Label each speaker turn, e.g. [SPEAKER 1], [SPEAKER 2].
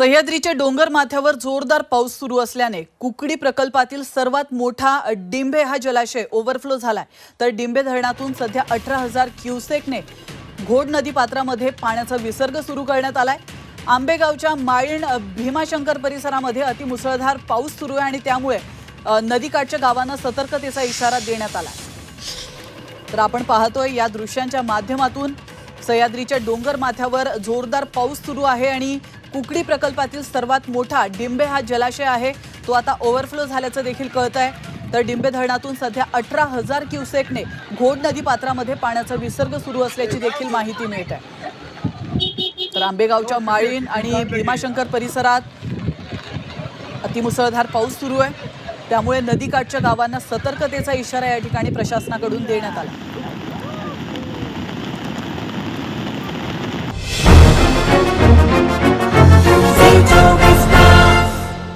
[SPEAKER 1] सह्याद्रीच्या डोंगर माथ्यावर जोरदार पाऊस सुरू असल्याने कुकडी प्रकल्पातील सर्वात मोठा डिंबे हा जलाशय ओव्हरफ्लो झालाय तर डिंबे धरणातून सध्या अठरा हजार क्युसेकने घोड नदी पात्रामध्ये पाण्याचा विसर्ग सुरू करण्यात आलाय आंबेगावच्या माळीण भीमाशंकर परिसरामध्ये अतिमुसळधार पाऊस सुरू आहे आणि त्यामुळे नदीकाठच्या गावांना सतर्कतेचा इशारा देण्यात आला तर आपण पाहतोय या दृश्यांच्या माध्यमातून सह्याद्रीच्या डोंगर माथ्यावर जोरदार पाऊस सुरू आहे आणि कुकडी प्रकल्पातील सर्वात मोठा डिंबे हा जलाशय आहे तो आता ओव्हरफ्लो झाल्याचं देखील कळत आहे तर डिंबे धरणातून सध्या अठरा हजार क्युसेकने घोड नदी पात्रामध्ये पाण्याचा विसर्ग सुरू असल्याची देखील माहिती मिळत आहे तर आंबेगावच्या माळीन आणि भीमाशंकर परिसरात अतिमुसळधार पाऊस सुरू आहे त्यामुळे नदीकाठच्या गावांना सतर्कतेचा इशारा या ठिकाणी प्रशासनाकडून देण्यात आला